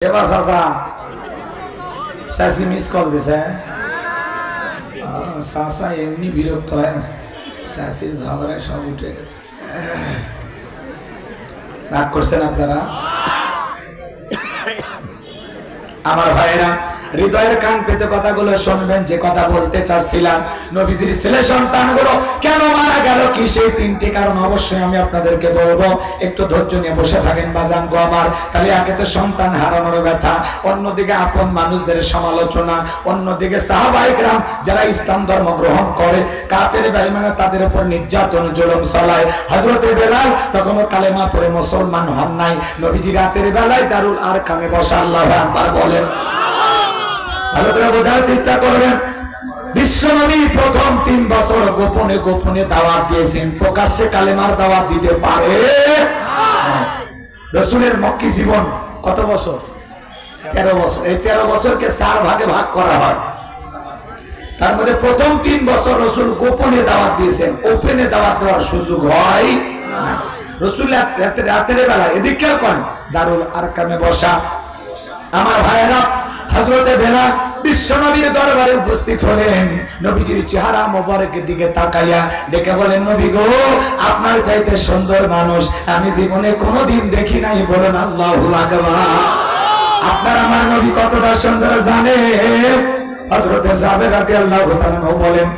এবার চাচা চাষি মিস কল দিছে চাষা এমনি বিরক্ত হয় চাষির ঝগড়ায় সব উঠে গেছে। রাগ করছেন আপনারা? আমার ভাইয়েরা হৃদয়ের কান পেতে কথাগুলো শুনবেন, যে কথা বলতে চাচ্ছিলাম। নবীজির ছেলে সন্তানগুলো কেন মারা গেল কি সেই তিনটি কারণ অবশ্যই আমি আপনাদেরকে বলব। একটু ধৈর্য নিয়ে বসে থাকেন বাজান গো আমার। তাহলে একে তো সন্তান হারানোর ব্যথা, অন্যদিকে আপন মানুষদের সমালোচনা, অন্যদিকে সাহাবাহিকরাম যারা ইসলাম ধর্ম গ্রহণ করে, কাফের বেঈমানরা তাদের উপর নির্যাতন, জুলুম চালায়। হযরতে বেলাল তখনও কালেমা পড়ে মুসলমান হন নাই। নবীজি রাতের বেলায় দারুল আর কামে বসা, আল্লাহু আকবার বলেন। করে বোঝার চেষ্টা করবেন। বিশ্বনবী প্রথম তিন বছর গোপনে গোপনে দাওয়াত দিয়েছেন। প্রকাশ্যে কালেমার দাওয়াত দিতে পারে? রসুলের মক্কি জীবন কত বছর? তেরো বছর। এই তেরো বছরকে চার ভাগে ভাগ করা হয়। তার মধ্যে প্রথম তিন বছর রসুল গোপনে দাওয়াত দিয়েছেন। ওপেনে দাওয়াত দেওয়ার সুযোগ হয়। রসুল রাতে- রাতের বেলা এদিক করেন, দারুল আরকামে বসা। আমার ভাইয়েরা হজরতে বেলাল বিশ্বনবীর দরবারে উপস্থিত হলেন। নবীজির চেহারা মোবারকের দিকে তাকাইয়া ডেকে বলেন, নবী গো, আপনার চাইতে সুন্দর মানুষ আমি জীবনে কোনোদিন দেখি নাই। বলেন, আল্লাহ আপনার আমার নবী কতটা সুন্দর জানে হজরতে জাবের রাতে আল্লাহ বলেন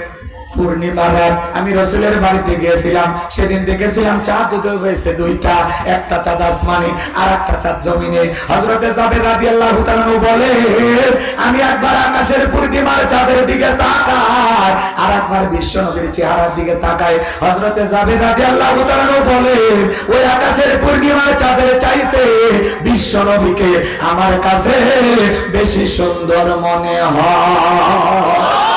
পূর্ণিমা রাত আমি রসুলের বাড়িতে গিয়েছিলাম। সেদিন দেখেছিলাম চাঁদ উদয় হয়েছে দুইটা। একটা চাঁদ আসমানে আর একটা চাঁদ জমিনে। হজরতে রাদি আল্লাহ বলে, আমি একবার আকাশের পূর্ণিমার চাঁদের দিকে আর একবার বিশ্ব চেহারার দিকে তাকাই। হজরতে জাবের রাদি আল্লাহ বলে, ওই আকাশের পূর্ণিমার চাঁদের চাইতে বিশ্ব নবীকে আমার কাছে বেশি সুন্দর মনে হয়।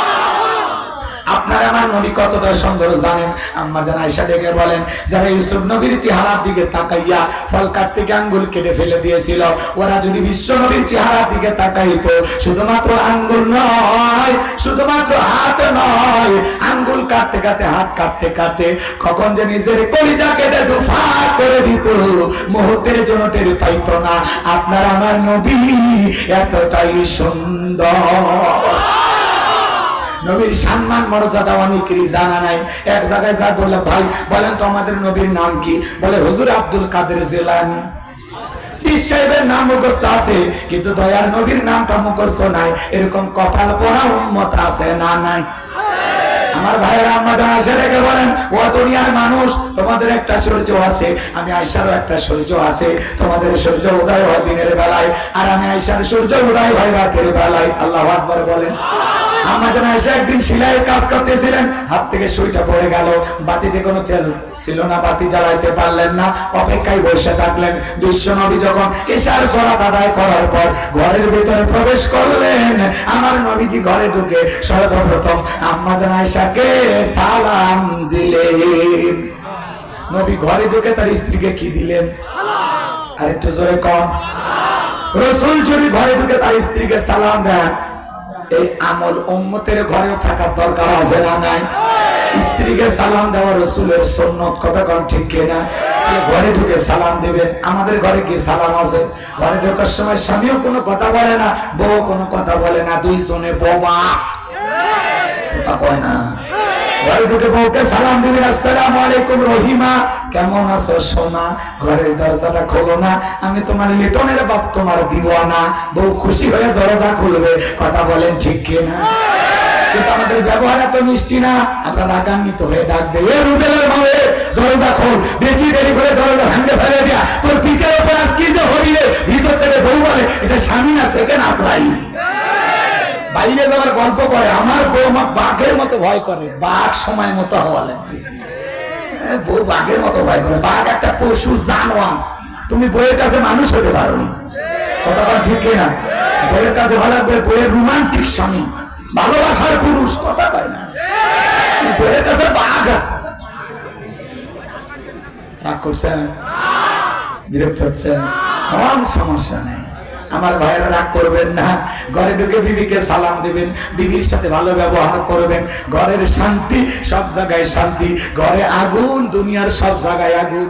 আপনারা আমার নবী কতটা সুন্দর জানেন? আম্মা জান আয়েশা ডেকে বলেন, যারা ইউসুফ নবীর চেহারার দিকে তাকাইয়া ফল গিয়ে আঙ্গুল কেটে ফেলে দিয়েছিল, ওরা যদি বিশ্ব নবীর চেহারার দিকে তাকাইতো, শুধুমাত্র আঙ্গুল নয়, শুধুমাত্র হাত নয়, আঙ্গুল কাটতে কাটতে, হাত কাটতে কাটতে কখন যে নিজের কলিজা কেটে দুফা করে দিত, মুহূর্তের জন্য টের পাইতো না। আপনার আমার নবী এতটাই সুন্দর। নবীর সম্মান, মর্যাদা অনেকেরই জানা নাই। এক জায়গায় যা বললাম ভাই, বলেন তো আমাদের নবীর নাম কি? বলে, হুজুর আব্দুল কাদের জেলানি। মানুষ, তোমাদের একটা সূর্য আছে, আমি আয়সারও একটা সূর্য আছে, তোমাদের সূর্য উদয় হয় দিনের বেলায়, আর আমি আয়সার সূর্য উদয় হয় রাতের বেলায়। আল্লাহ আকবর বলেন। আমাদের এসে একদিন সিলাইয়ের কাজ করতেছিলেন। হাত থেকে সুইটা পড়ে গেল। বাতিতে কোনো তেল ছিল না, বাতি জ্বালাইতে পারলেন না। অপেক্ষায় বসে থাকলেন বিশ্ব নবী যখন ঈশার সরাত আদায় করার পর ঘরের ভিতরে প্রবেশ করলেন। আমার নবীজি ঘরে ঢুকে সর্বপ্রথম আম্মা জান আয়েশাকে সালাম দিলেন। নবী ঘরে ঢুকে তার স্ত্রীকে কি দিলেন? আর একটু জোরে কম রসুল যদি ঘরে ঢুকে তার স্ত্রীকে সালাম দেন এই আমল উম্মতের ঘরে থাকার দরকার আছে না নাই? স্ত্রীকে সালাম দেওয়া রসুলের সন্ন্যত কথা কোন ঠিক কিনা? ঘরে ঢুকে সালাম দেবেন আমাদের ঘরে কি সালাম আছে? ঘরে ঢোকার সময় স্বামীও কোনো কথা বলে না বউ কোনো কথা বলে না, দুইজনে বোমা কথা কয় না। ঘরে ঢুকে বউকে সালাম দিবেন, আসসালামু আলাইকুম রহিমা। কেমন আছো সোনা? ঘরের দরজাটা খোলো না। আমি তোমার লিটনের বাপ, তোমার দিওয়ানা। বউ খুশি হয়ে দরজা খুলবে। কথা বলেন ঠিক কিনা? কিন্তু আমাদের ব্যবহার এত মিষ্টি না। আমরা রাগান্বিত হয়ে ডাক দেয় এ রুবেলের ভাবে দরজা খোল। বেশি দেরি করে দরজা ভাঙতে ফেলে দিয়া তোর পিঠের উপর আজ কি যে হবি ভিতর থেকে বউ বলে, এটা স্বামী না সেকেন্ড আসরাই বাইরে যাবার গল্প করে, আমার বউ আমার বাঘের মতো ভয় করে, বাঘ সময় মতো হওয়া লাগবে। বউ বাঘের মতো ভয় করে, বাঘ একটা পশু, জানোয়ার। তুমি বইয়ের কাছে মানুষ হতে পারো নি কথাটা ঠিক না? বইয়ের কাছে ভালো লাগবে বইয়ের রোমান্টিক স্বামী, ভালোবাসার পুরুষ, কথা কয় না। বইয়ের কাছে বাঘ আছে। রাগ করছেন? বিরক্ত হচ্ছেন? কোন সমস্যা নেই। আমার ভাইয়েরা রাগ করবেন না। ঘরে ঢুকে বিবিকে সালাম দিবেন, বিবির সাথে ভালো ব্যবহার করবেন। ঘরের শান্তি, সব জায়গায় শান্তি। ঘরে আগুন, দুনিয়ার সব জায়গায় আগুন।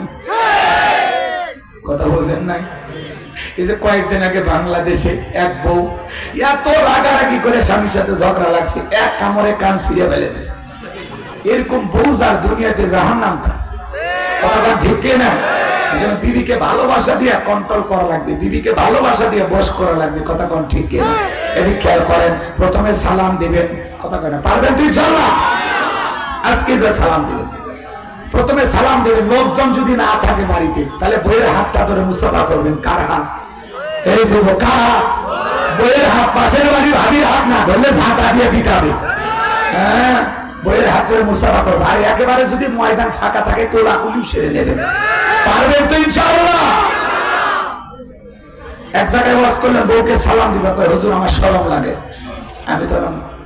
কথা বলছেন নাই? এই যে কয়েকদিন আগে বাংলাদেশে এক বউ এত রাগারাগি করে স্বামীর সাথে ঝগড়া লাগছে, এক কামড়ে কান ছিঁড়ে ফেলে দিয়েছে। এরকম বউ যার দুনিয়াতে জাহান নাম থা কথাটা ঠিক না এই জন্য বিবিকে ভালোবাসা দিয়ে কন্ট্রোল করা লাগবে, বিবিকে ভালোবাসা দিয়ে করা লাগবে, কথা কোন ঠিক খেয়াল করেন, প্রথমে সালাম দিবেন, কথা কয় না, পারবেন তুই আজকে যে সালাম দিবেন। প্রথমে সালাম লোকজন যদি না থাকে বাড়িতে, তাহলে বইয়ের হাতটা ধরে মুসাফা করবেন, কার হাত? এই যে কার হাত? বইয়ের হাত, পাশের বাড়ি ভাবির হাত না, ধরলে ঝাঁটা দিয়ে পিটাবে। হ্যাঁ বইয়ের হাত ধরে মুসাফা করবে। আর একেবারে যদি ময়দান ফাঁকা থাকে কোলাকুলি সেরে নেবেন পারবেন তো ইনশাআল্লাহ। এক জায়গায় ওয়াজ করলেন, বউকে সালাম দিবা, কয়, হুজুর, আমার শরম লাগে। আমি তো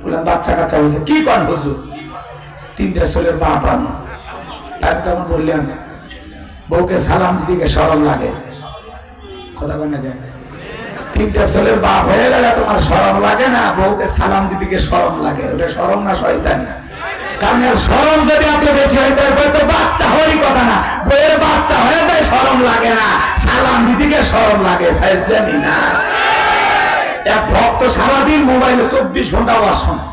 বললাম, বাচ্চা কাচ্চা হয়েছে। কি কন, হুজুর? তিনটা ছেলের বাপ আমি। আমি তখন বললাম বউকে সালাম দিদিকে সরম লাগে। কথা বল না? তিনটা ছেলের বাপ হয়ে গেলে তোমার সরম লাগে না, বউকে সালাম দিদিকে সরম লাগে। ওটা সরম না শয়তানি? এর সরম যদি এত বেশি হয় তাহলে তো বাচ্চা হওয়ারই কথা না। বইয়ের বাচ্চা হয়ে যায়, সরম লাগে না। সালাম দিদিকে সরম লাগে, ফাইজলামি না। এক ভক্ত সারাদিন মোবাইলে চব্বিশ ঘণ্টা শোনে।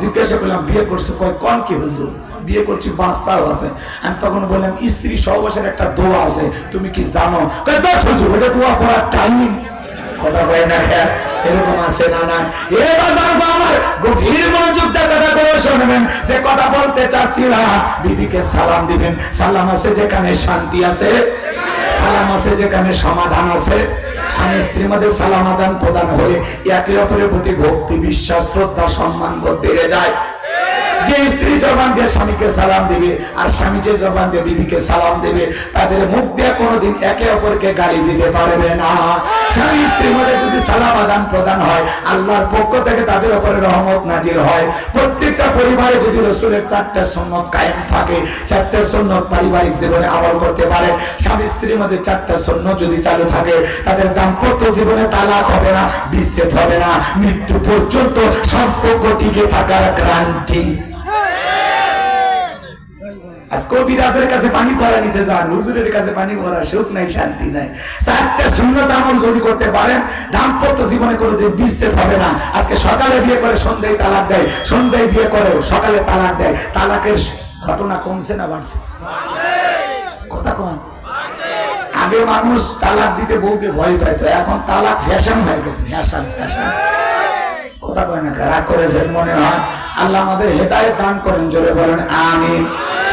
জিজ্ঞাসা করলাম বিয়ে করছে কয় কন কি হুজুর? বিয়ে করছি, বাচ্চাও আছে। আমি তখন বললাম, স্ত্রী সহবাসের একটা দোয়া আছে, তুমি কি জানো? হুজুর দোয়া টাইম কথা কয় না খেয়াল এরকম আছে না না। আমার গভীর কথা করে শুনবেন। যে কথা বলতে সালাম দিবেন। সালাম আছে যেখানে শান্তি আছে, সালাম আছে যেখানে সমাধান আছে। স্বামী স্ত্রীর মধ্যে সালাম আদান প্রদান হলে একে অপরের প্রতি ভক্তি, বিশ্বাস, শ্রদ্ধা, সম্মান বোধ বেড়ে যায়। যে স্ত্রী জবান দিয়ে স্বামীকে সালাম দেবে আর স্বামী যে জবান দিয়ে বিবিকে সালাম দেবে, তাদের মুখ দিয়ে কোনোদিন একে অপরকে গালি দিতে পারবে না। স্বামী স্ত্রীর মধ্যে যদি সালাম আদান প্রদান হয়, আল্লাহর পক্ষ থেকে তাদের উপরে রহমত নাজির হয়। প্রত্যেকটা পরিবারে যদি রসুলের চারটা সুন্নত কায়েম থাকে, চারটা সুন্নত পারিবারিক জীবনে আমল করতে পারে। স্বামী স্ত্রীর মধ্যে চারটা সুন্নত যদি চালু থাকে, তাদের দাম্পত্য জীবনে তালাক হবে না, বিচ্ছেদ হবে না। মৃত্যু পর্যন্ত সম্পর্ক টিকে থাকার গ্রান্টি আগে মানুষ তালাক দিতে বউকে ভয় পাইতো, এখন তালাক ফ্যাশন হয়ে গেছে, ফ্যাশন ফ্যাশন। কথা কয় না রাগ করেছেন মনে হয়? আল্লাহ আমাদের হেদায়েত দান করেন, জোরে বলেন, আমিন।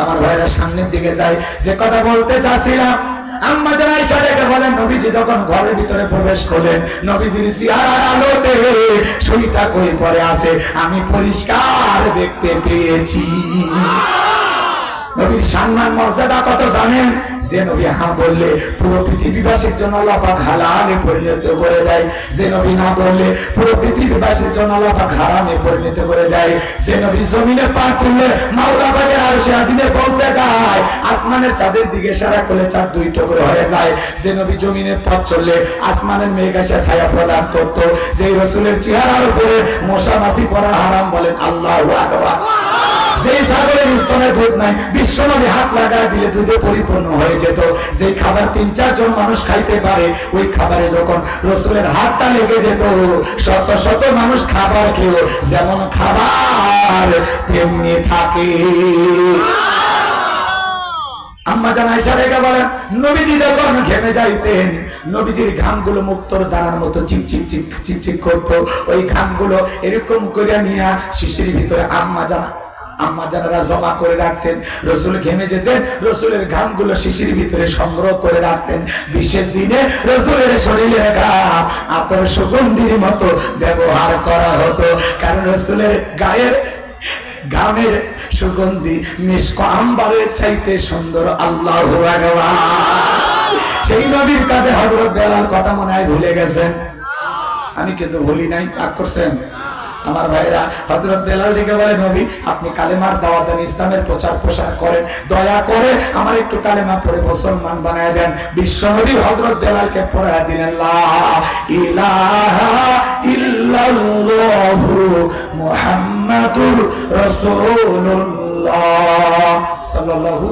আমার ভাইরা সামনের দিকে যাই। যে কথা বলতে চাচ্ছিলাম বলেন, নবীজি যখন ঘরের ভিতরে প্রবেশ করলেন, নবীজির পরে আছে, আমি পরিষ্কার দেখতে পেয়েছি। নবীর সম্মান, মর্যাদা কত জানেন? যে নবী হ্যাঁ বললে পুরো পৃথিবীবাসীর জন্য আল্লাহ পাক হালালে পরিণত করে দেয়। যে নবী না বললে পুরো পৃথিবীবাসীর জন্য আল্লাহ পাক হারামে পরিণত করে দেয়। যে নবী জমিনে পা তুললে মাওলা পাকের আরশে আজিমে পৌঁছে যায়। আসমানের চাঁদের দিকে সারা করলে চাঁদ দুই টুকরো হয়ে যায়। যে নবী জমিনে পথ চললে আসমানের মেঘ এসে ছায়া প্রদান করত। যে রসুলের চেহারার উপরে মশা মাছি পড়া হারাম বলেন আল্লাহ আকবার। সেই ছাগলের স্তনে দুধ নাই, বিশ্বনবী হাত লাগায় দিলে দুধে পরিপূর্ণ হয়ে যেত। যে খাবার তিন, চারজন মানুষ খাইতে পারে, ওই খাবারে যখন রসুলের হাতটা লেগে যেত, শত শত মানুষ খাবার খেয়েও যেমন খাবার তেমনি থাকে। আম্মা জান আয়েশা রেখে বলেন, নবীজি যখন ঘেমে যাইতেন, নবীজির ঘামগুলো মুক্তর দানার মতো চিকচিক চিক চিকচিক করতো। ওই ঘামগুলো এরকম করে নিয়ে শিশির ভিতরে আম্মা জানা আম্মা জানারা জমা করে রাখতেন, রসুল ঘেমে যেতেন, রসুলের ঘামগুলো শিশির ভিতরে সংগ্রহ করে রাখতেন। বিশেষ দিনে রসুলের শরীরের ঘাম, আতর সুগন্ধির মতো ব্যবহার করা হতো, কারণ রসুলের গায়ের ঘামের সুগন্ধি মিষ্ক আম্বারের চাইতে সুন্দর আল্লাহ সেই নবীর কাছে হজরত বেলাল কথা মনে হয় ভুলে গেছেন। আমি কিন্তু ভুলি নাই, রাগ করছেন? আমার ভাইরা হজরত বেলাল দিকে বলে, নবী, আপনি কালেমার দাওয়াত দেন ইসলামের প্রচার প্রসার করেন। দয়া করে আমার একটু কালেমা পড়ে মুসলমান বানায় দেন। বিশ্বনবী হজরত বেলালকে পড়ায় দিলেন ইলাহা ইল্লাল্লাহু মুহাম্মাদুর রাসূলুল্লাহ। সাল্লাল্লাহু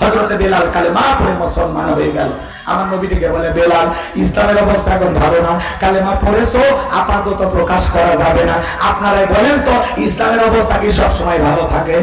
হজরতে বেলাল কালেমা পড়ে মুসলমান হয়ে গেল। আমার নবীটিকে বলে, বেলাল, ইসলামের অবস্থা এখন ভালো না। কালেমা পড়েছো, আপাতত প্রকাশ করা যাবে না। আপনারাই বলেন তো, ইসলামের অবস্থা কি সবসময় ভালো থাকে?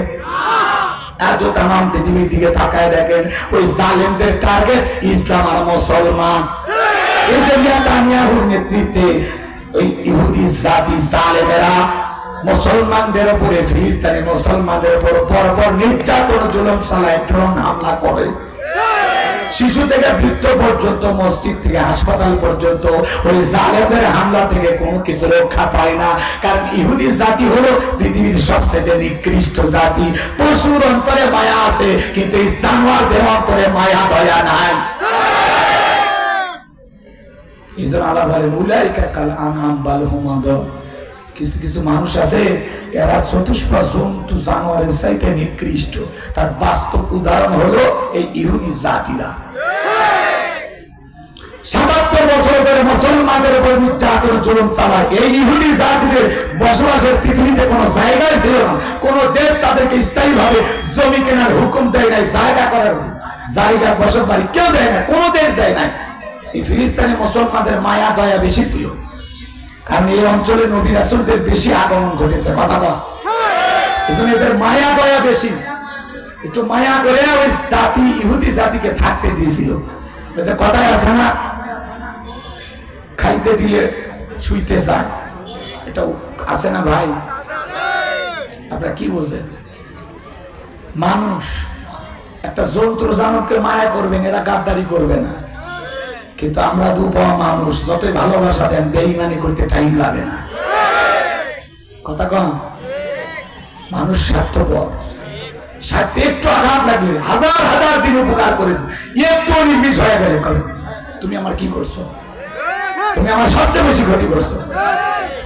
মুসলমানদের উপরে, ফিলিস্তিনি মুসলমানদের উপর পরপর নির্যাতন, জুলুম চালায় ড্রোন হামলা করে। শিশু থেকে বৃদ্ধ পর্যন্ত, মসজিদ থেকে হাসপাতাল পর্যন্ত, ওই জালেমের হামলা থেকে কোনো কিছু রক্ষা পায় না। কারণ ইহুদি জাতি হলো পৃথিবীর সবচেয়ে নিকৃষ্ট জাতি। পশুর অন্তরে মায়া আছে, কিন্তু এই জানোয়ারদের অন্তরে মায়া, দয়া নাই। জন্য আল্লাহ বলেন, উলাইকা কাল আনাম বাল হুমাদ কিছু কিছু মানুষ আছে, এরা চতুষ্পা জন্তু জানোয়ারের চাইতে নিকৃষ্ট। তার বাস্তব উদাহরণ হলো এই ইহুদি জাতিরা। সাতাত্তর বছর ধরে মুসলমানদের উপর নির্যাতন জুলুম চালায়। এই ইহুদি জাতিদের বসবাসের পৃথিবীতে কোনো জায়গায় ছিল না। কোনো দেশ তাদেরকে স্থায়ী ভাবে জমি কেনার হুকুম দেয় নাই, জায়গা করার জায়গা বসত কেউ দেয় না কোনো দেশ দেয় নাই। এই ফিলিস্তিনি মুসলমানদের মায়া, দয়া বেশি ছিল। কারণ এই অঞ্চলে নবী রাসুলদের বেশি আগমন ঘটেছে কথা কম এজন্য এদের মায়া দয়া বেশি। একটু মায়া করে ওই জাতি ইহুদি জাতিকে থাকতে দিয়েছিল। কথায় আছে না? খাইতে দিলে শুইতে চায়। এটা আছে না ভাই? আপনারা কি বলছেন? মানুষ একটা যন্ত্র জানককে মায়া করবেন এরা গাদ্দারি করবে না। কিন্তু আমরা দুপা মানুষ, যতই ভালোবাসা দেন বেইমানি করতে টাইম লাগে না। কথা কম মানুষ স্বার্থপর। স্বার্থে একটু আঘাত লাগলে হাজার হাজার দিন উপকার করেছে। একটু নির্মিষ হয়ে গেলে কবে? তুমি আমার কি করছ? তুমি আমার সবচেয়ে বেশি ক্ষতি করছ।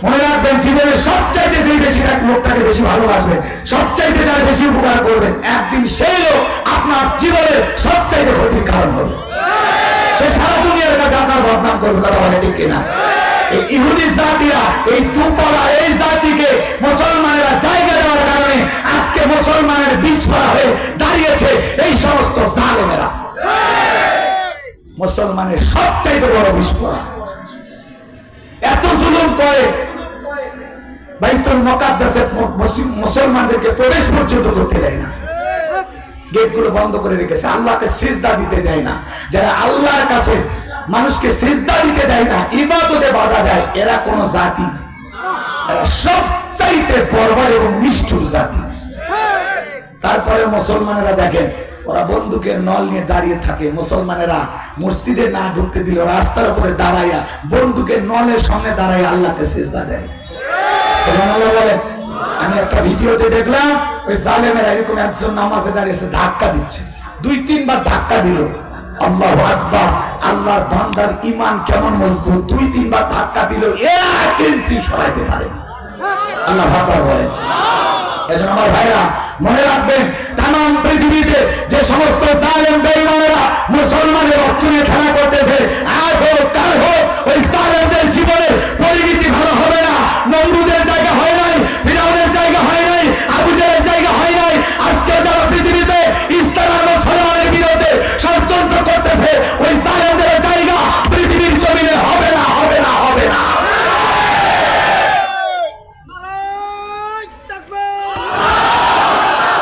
মনে রাখবেন, জীবনের সবচাইতে যে বেশি এক লোকটাকে বেশি ভালোবাসবেন সবচাইতে যার বেশি উপকার করবেন একদিন সেই লোক আপনার জীবনের সবচাইতে ক্ষতির কারণ হবে। সে সারা দুনিয়ার কাছে আপনার বদনাম করবে, কথা বলে ঠিক কিনা? ইহুদি জাতিরা, এই তুপলা এই জাতিকে মুসলমানেরা জায়গা দেওয়ার কারণে আজকে মুসলমানের বিস্ফোরা হয়ে দাঁড়িয়েছে এই সমস্ত জালেমেরা। মুসলমানের সবচাইতে বড় বিস্ফোরা। এত জুলুম করে বাইতুল মকাদ্দাসে মুসলমানদেরকে প্রবেশ পর্যন্ত করতে দেয় না। গেটগুলো বন্ধ করে রেখেছে। আল্লাহকে সিজদা দিতে দেয় না। যারা আল্লাহর কাছে মানুষকে সিজদা দিতে দেয় না, ইবাদতে বাধা দেয়, এরা কোন জাতি এরা সবচাইতে বর্বর এবং নিষ্ঠুর জাতি। তারপরে মুসলমানেরা দেখেন, ওরা বন্দুকের নল নিয়ে দাঁড়িয়ে থাকে। মুসলমানেরা মসজিদে না ঢুকতে দিল রাস্তার উপরে দাঁড়াইয়া বন্দুকের নলের সামনে দাঁড়াইয়া আল্লাহকে সিজদা দেয়। বলেন। আমি একটা ভিডিওতে দেখলাম ওই জালেমেরা এরকম একজন নামাজে দাঁড়িয়ে এসে ধাক্কা দিচ্ছে। দুই, তিনবার ধাক্কা দিল। আল্লাহ আকবার, আল্লাহর বান্দার ইমান কেমন মজবুত? দুই, তিনবার ধাক্কা দিল, এক ইঞ্চি সরাইতে পারে। আল্লাহ এজন্য আমার ভাইরা, মনে রাখবেন পৃথিবীতে যে সমস্ত জালেম মুসলমানের খেলা করতেছে, আজ হোক, কাল হোক, ওই জালেমদের জীবনের পরিণতি ভালো হবে না। নমরুদের জায়গা হয় নাই ফিরাউনের জায়গা হয় নাই আবু জাহেলের জায়গা হয় নাই আজকে যারা পৃথিবীতে ইসলাম আর মুসলমানের বিরুদ্ধে ষড়যন্ত্র করতেছে ওই জালেমদের জায়গা পৃথিবীর জমিনে হবে না হবে না হবে না নারায় তাকবীর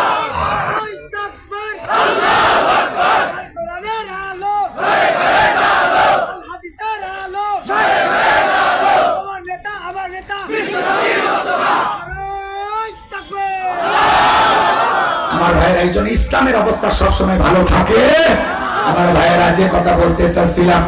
নারায় তাকবীর আল্লাহু আকবার কোরআনের আলো হাদিসের আলো হাদিসের আলো আমার নেতা আমার নেতা বিশ্বনবী মুস্তাফা নারায় তাকবীর আমার ভাইয়েরা এই জন্য ইসলামের অবস্থা সবসময় ভালো থাকে। আমার ভাইয়েরা যে কথা বলতে চাচ্ছিলাম